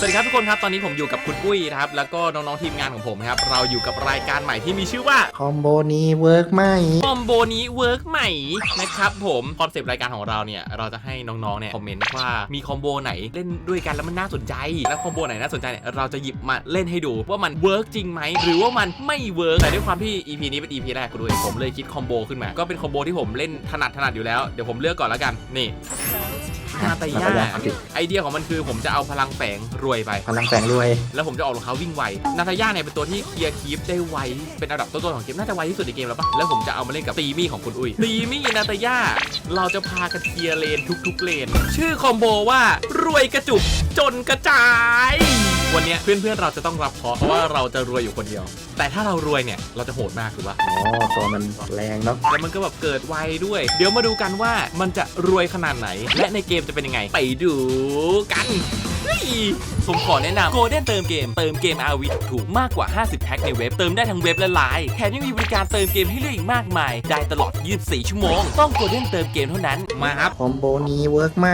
สวัสดีครับทุกคนครับ ตอนนี้ผมอยู่กับคุณปุ้ยนะครับ แล้วก็น้องๆทีมงานของผมครับ เราอยู่กับรายการใหม่ที่มีชื่อว่าคอมโบนี้เวิร์กไหมคอมโบนี้เวิร์กใหม่นะครับผมคอนเซปต์รายการของเราเนี่ยเราจะให้น้องๆเนี่ยคอมเมนต์ว่ามีคอมโบไหนเล่นด้วยกันแล้วมันน่าสนใจ แล้วคอมโบไหนน่าสนใจเนี่ยเราจะหยิบมาเล่นให้ดูว่ามันเวิร์กจริงไหมหรือว่ามันไม่เวิร์กแต่ด้วยความที่ EP นี้เป็น EP แรกกูด้วยผมเลยคิดคอมโบขึ้นมาก็เป็นคอมโบที่ผมเล่นถนัดถนัดอยู่แล้วเดี๋ยวผมเลือกก่อนแล้วกันนี่ นาตาแล้วก็ย่ายากติดไอเดียของมันคือผมจะเอาพลังแฝงรวยไป พลังแฝงรวย แล้วผมจะออกรองเท้าวิ่งไว นาตาย่าเนี่ยเป็นตัวที่เคลียร์คีฟได้ไว เป็นอันดับต้นๆของเกมน่าจะไวที่สุดในเกมแล้วปะแล้วผมจะเอามาเล่นกับตีมี่ของคุณอุ้ยตีมี่นาตาย่าเราจะพากันเคลียร์เลนทุกๆเลน ชื่อคอมโบว่ารวยกระจุกจนกระจาย วันเนี้ยเพื่อนๆเราจะต้องรับเคราะห์เพราะว่าเราจะรวยอยู่คนเดียว แต่ถ้าเรารวยเนี่ยเราจะโหดมากถูกปะ อ๋อตัวมันแรงเนาะแล้วมันก็แบบเกิดไวด้วย เดี๋ยวมาดูกันว่ามันจะรวยขนาดไหน และในเกมจะเป็นยังไง ไปดูกันเฮ้ยผมขอแนะนำ Golden เติมเกม เติมเกม RV ถูกมากกว่า 50 แพ็คในเว็บ เติมได้ทั้งเว็บและไลน์แถมยังมีบริการเติมเกมให้เลือกอีกมากมาย ได้ตลอด 24 ชั่วโมง ต้อง Golden เติมเกมเท่านั้น มาครับ คอมโบนี้เวิร์กไหม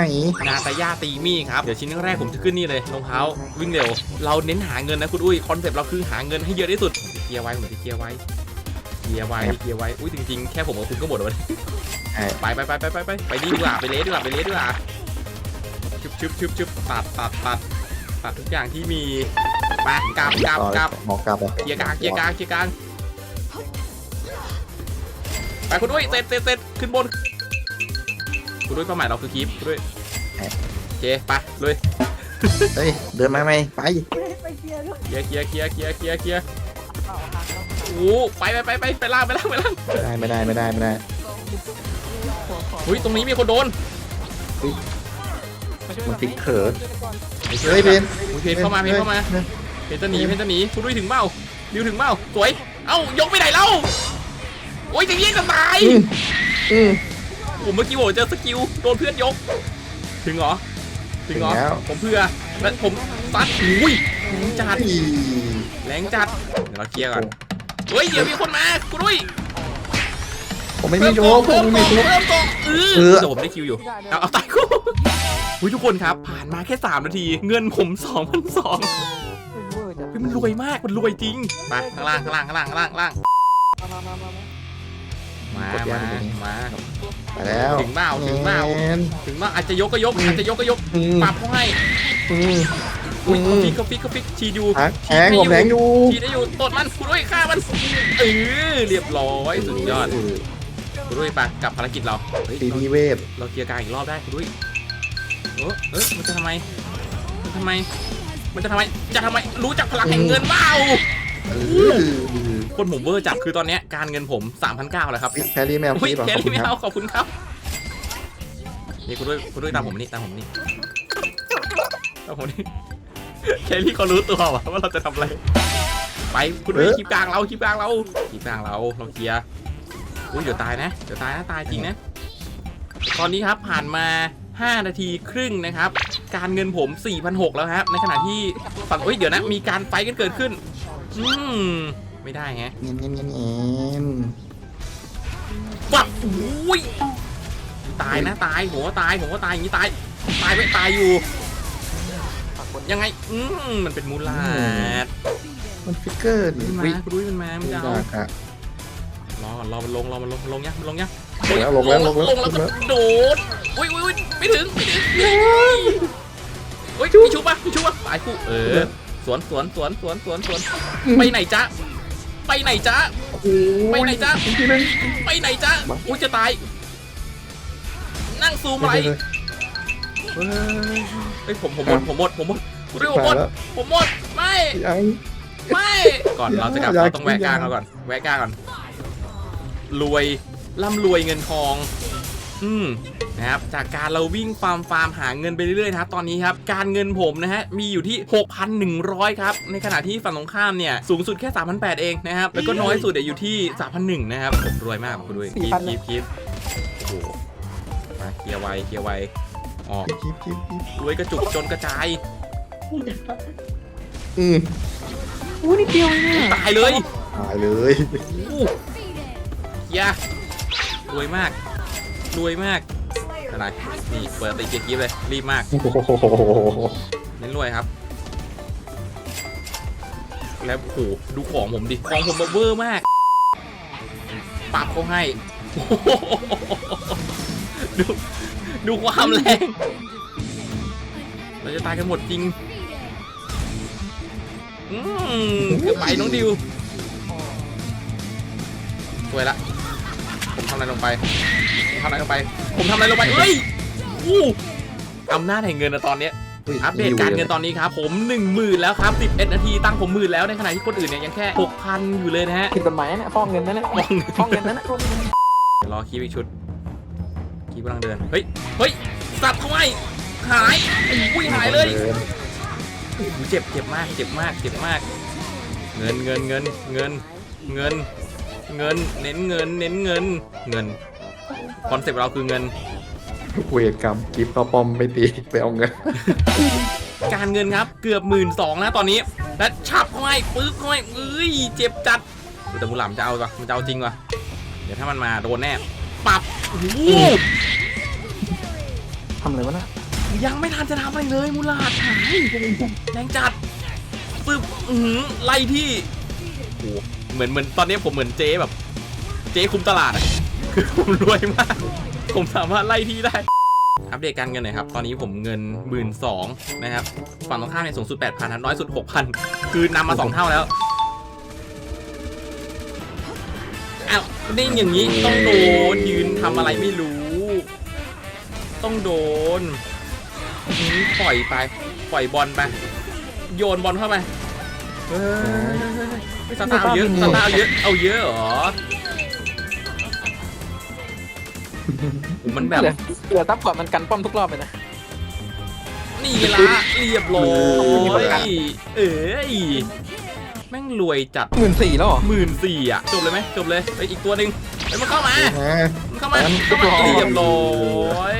นาตาย่าตีมี่ครับ เดี๋ยวชิ้นแรกผมจะขึ้นนี่เลยรองเท้าวิ่งเร็วเราเน้นหาเงินนะคุณอุ้ยคอนเซ็ปต์เราคือหาเงินให้เยอะที่สุดผมจะเคลียร์ไว้ผมจะเคลียร์ไว้เคลียร์ไว้เคลียร์ไว้อุ้ยจริงๆแค่ผมกับคุณก็หมดแล้วใช่ไปไปไปไปไปไปไปดีดีกว่าไปเลสดีกว่าไปเลสดีกว่าชึบชึบชึบชึบตัดตัดตัดตัดทุกอย่างที่มีไปกลับกลับต่อกลับหมอกลับอะเคลียร์กลางเคลียร์กลางเคลียร์กลางไปคุณด้วยเสร็จเสร็จเสร็จขึ้นบนคุณด้วยเป้าหมายเราคือคีปคุณด้วยโอเคไปเลย เฮ้ย เดินมาไหมไป ไปเคลียร์ด้วยเคลียร์เคลียร์เคลียร์เคลียร์เคลียร์เคลียร์โอ้โหไปไปไปไปไปล่างไปล่างไปล่างไม่ได้ไม่ได้ไม่ได้ไม่ได้อุ้ยตรงนี้มีคนโดนมันติดเขินเฮ้เฮ้ยเพนเพนเข้ามาเพนเข้ามาเพนจะหนีเพนจะหนีคุณด้วยถึงเบ้าดิวถึงเบ้าสวย เอ้ายกไปไหนเล่าโอ้ยจะยิงกันตายอืมอืมผมเมื่อกี้ผมเจอสกิลโดนเพื่อนยก ถึงเหรอ ถึงเหรอถึงแล้ว ผมเพื่อแล้วผมซัดอุ้ยแรงจัดอีแรงจัดเดี๋ยวเราเคลียร์ก่อนเฮ้ยเดี๋ยวมีคนมาคุณด้วยผมไม่มีโชว์ผมไม่มีโชว์ เพิ่มกองเอเอออแต่ผมได้คิวอยู่เอาเอาตายคู่อุ้ยทุกคนครับผ่านมาแค่ 3 นาที เงินผม2 0 0เวอร์จ้ะเฮ้ยมันรวยมากมันรวยจริงไปข้างล่างข้างล่างข้างล่างข้างล่างข้างล่างมามามามา มามามาไปแล้วถึงเปล่าถึงเปล่าแมนถึงว่าอาจจะยกก็ยกอาจจะยกก็ยกอืม ปรับเขาให้อืม อุ้ยอืเขาม ฟิกเขาฟิกเขาฟิกชีดูแทงแทงผมแทงอยู่ชีได้อยู่ตดมันคุณด้วยฆ่ามันเออเรียบร้อยสุดยอดคุณด้วยไปกลับภารกิจเราเฮ้ย ตีเราพีเวฟเราเคลียร์กลางอีกรอบได้คุณด้วยเออเออมันจะทำไม มันทำไม มันจะทำไม จะทำไม รู้จักพลังแห่งเงินเปล่าเออ คนผมเวอร์จัดคือตอนเนี้ยการเงินผม3,900แล้วครับแครี่แมวอุ้ยพี่บอกแคขอบรี่คุณไม่ครัเอาบขอบคุณครับ นี่คุณด้วยคุณด้วยตามผมมานี่ตามผมมานี่ตามผมนี่แครี่เขารู้ตัวว่ะว่าเราจะทำอะไร ไปคุณด้วยคลิปกลางเราคลิปกลางเราคลิปกลางเราเราเคลียร์อุ้ยเดี๋ยวตายนะเดี๋ยวตายนะตายจริงนะ ตอนนี้ครับผ่านมา 5 นาทีครึ่งนะครับ การเงินผม 4,600 แล้วครับในขณะที่ฝั่งเอ้ยเดี๋ยวนะมีการไฟท์กันเกิดขึ้น อืม ไม่ได้แฮะเงี้ยเงี้ยเงี้ยเงี้ยปับอุ้ยตายนะตายผมว่าตายผมว่าตายอย่างนี้ตายตายไม่ตายอยู่ยังไงอืมมันเป็นมูลาดมันฟิกเกอร์ดิมันมาวิคุณดุ้ยมันมามันจะเอายากอะรอก่อนรอมันลงรอมันลงมันลงยังมันลงยังลงแล้วลงแล้วลงแล้วลงแล้วลงแล้วก็โดดอุ้ยอุ้ยอุ้ยไม่ถึงไม่ถึงอุ้ยมีชุบปะมีชุบปะตายคู่เออสวนสวนสวนสวนสวนสวนไปไหนจ๊ะ ไปไหนจ๊ะโอ้โหไปไหนจ๊ะอีกทีนึงไปไหนจ๊ะอุ้ยจะตาย นั่งซูมอะไรเฮ้ยเฮ้ยผมผมหมดผมหมดผมหมดกูเรียกผมหมดแล้วผมหมดไม่ยังไม่ก่อนเราจะกลับอย่าเราต้องแวะอย่ากลางเราก่อนแวะกลางก่อนรวยร่ำรวยเงินทอง อืมนะครับจากการเราวิ่งฟาร์มฟาร์มหาเงินไปเรื่อยๆนะครับตอนนี้ครับการเงินผมนะฮะมีอยู่ที่ 6,100 ครับ ในขณะที่ฝั่งตรงข้ามเนี่ยสูงสุดแค่ 3,800 เองนะครับ แล้วก็น้อยสุดเนี่ยอยู่ที่ 3,100 นะครับผมรวยมากคุณด้วยคีบคีบคีบโอ้โหมาเคลียร์ไวเคลียร์ไวอ๋อคลิปคลิปคลิปรวยกระจุกจนกระจายอืมอู้นิดเดียวเองเนี่ยตายเลยตายเลยอู้เฮียรวยมาก รวยมากอะไรนี่เปิดตีเกียร์กีบเลยรีบมากโอ้โหเน้นรวยครับ แล้วโอ้โหดูของผมดิของผมแบบเวอร์มากปรับเขาให้โอ้โหดูดูความแรงเราจะตายกันหมดจริงอืมเกือบไปน้องดิวสวยละผมทำอะไรลงไปผมทำอะไรลงไป ผมทำอะไรลงไปเฮ้ยอู้อำนาจแห่งเงินนะตอนเนี้ยฮ้ยอัปเดตการเงินตอนนี้ครับผม1 0,000แล้วครับ11นาทีตั้งผมหมื่นแล้วในขณะที่คนอื่นเนี่ยยังแค่6,000อยู่เลยนะฮะผิดกฎหมายนะเนี่ยฟ้องเงินนั่นแหละฟ้องเงินฟ้องเงินนั่นแหละฟ้องเงินเดี๋ยวรอคีบอีกชุดคีบกำลังเดินเฮ้ยเฮ้ยสัตว์ทำไมหายอุ้ยหายเลยดินโอ้โหเจ็บเจ็บมากเจ็บมากเจ็บมาก เงินเงินเงินเงินเงิน เงิน เน้นเงิน เน้นเงิน เงิน คอนเซปต์เราคือเงิน เวรกรรมกิฟต์เข้าป้อมไม่ตีไปเอาเงิน การเงินครับ เกือบหมื่นสองนะตอนนี้ และฉับเข้าให้ปึ๊บเข้าให้เอ้ย เจ็บจัดแต่บุหลามจะเอาปะมันจะเอาจริงวะเดี๋ยวถ้ามันมาโดนแน่ ปับโอ้โหทำอะไรวะน่ะยังไม่ทันจะทำอะไรเลยมูลาดหายแรงจัดปึ๊บอื้อหือไล่ที่โอ้โห เหมือนเหมือนตอนนี้ผมเหมือนเจ๊แบบ เจ๊คุมตลาดอะคือผมรวยมาก ผมสามารถไล่ที่ได้ อัปเดตการเงินหน่อยครับ ตอนนี้ผมเงินหมื่นสองนะครับ ฝั่งตรงข้ามเนี่ยสูงสุด8,000ครับน้อยสุด 6,000 คือนำมา2เท่าแล้ว อ้าวนิ่อย่างนี้ต้องโดนยืนทำอะไรไม่รู้ ต้องโดนอื้อปล่อยไป ปล่อยบอลไป โยนบอลเข้าไปเฮ้ย เฮ้ยสตาร์เอาเยอะสตาร์เอาเยอะ เอาเยอะเหรอโอ้มันแบบ เหลือเหลือตับก่อนมันกันป้อมทุกรอบเลยนะ นี่ละเรียบร้อยเอ้ยแม่งรวยจัดหมื่นสี่แล้วเหรอหมื่นสี่อะ จบเลยไหมจบเลยไปอีกตัวหนึ่งไปมันเข้ามาฮะมันเข้ามางั้นเข้ามาก็เรียบร้อย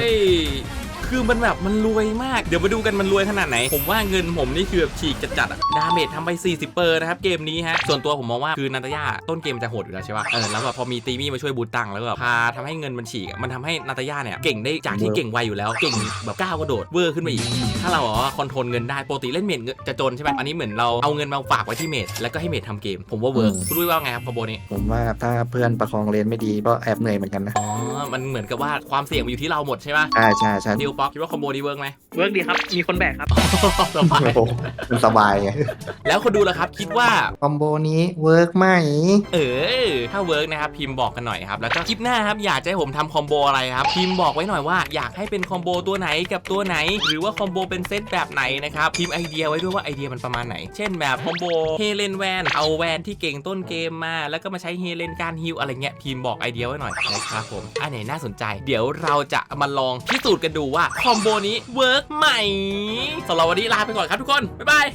คือมันแบบมันรวยมาก เดี๋ยวมาดูกันมันรวยขนาดไหน ผมว่าเงินผมนี่คือแบบฉีกจัดๆอะดาเมจทำไป 40 เปอร์นะครับเกมนี้ฮะ ส่วนตัวผมมองว่าคือนันตยาต้นเกมจะโหดอยู่แล้วใช่ป่ะ เออแล้วแบบพอมีตีมี่มาช่วยบูตตังค์แล้วก็แบบพาทำให้เงินมันฉีกอะมันทำให้นันตยาเนี่ยเก่งได้จากที่เก่งไวอยู่แล้วเก่งแบบก้าวกระโดดเวอร์ขึ้นมาอีก ถ้าเราอ๋อคอนโทรลเงินได้ปกติเล่นเมดเงินจะจนใช่ไหมอันนี้เหมือนเราเอาเงินมาฝากไว้ที่เมดแล้วก็ให้เมดทำเกม ผมว่าเวิร์กคุณรู้ว่าไงครับคอมโบนี้ ผมว่าถ้าเพื่อนประคองเลนไม่ดีก็แอบเหนื่อยเหมือนกันนะ อ๋อ มันเหมือนกับว่าความเสี่ยงมันอยู่ที่เราหมดใช่ป่ะใช่ใช่ใช่ ดิวป๊อกคิดว่าคอมโบนี้เวิร์กไหมเวิร์กดีครับ มีคนแบกครับโอ้โหมันสบายไงแล้วคนดูล่ะครับ คิดว่า คอมโบนี้เวิร์กไหม เออ ถ้าเวิร์กนะครับพิมพ์บอกกันหน่อยครับ แล้วก็คลิปหน้าครับอยากจะให้ผมทำคอมโบอะไรครับพิมพ์บอกไว้หน่อยว่าอยากให้เป็นคอมโบตัวไหนกับตัวไหน หรือว่าคอมโบเป็นเซตแบบไหนนะครับพิมพ์ไอเดียไว้ด้วยว่าไอเดียมันประมาณไหน เช่นแบบคอมโบเฮเลนแวนเอาแวนที่เก่งต้นเกมมาแล้วก็มาใช้เฮเลนการฮิลอะไรเงี้ยพิมพ์บอกไอเดียไว้หน่อยนะครับผมอันไหนน่าสนใจ เดี๋ยวเราจะมาลองพิสูจน์กันดูว่าคอมโบนี้เวิร์กไหมสำหรับวันนี้ลาไปก่อนครับทุกคน บ๊ายบาย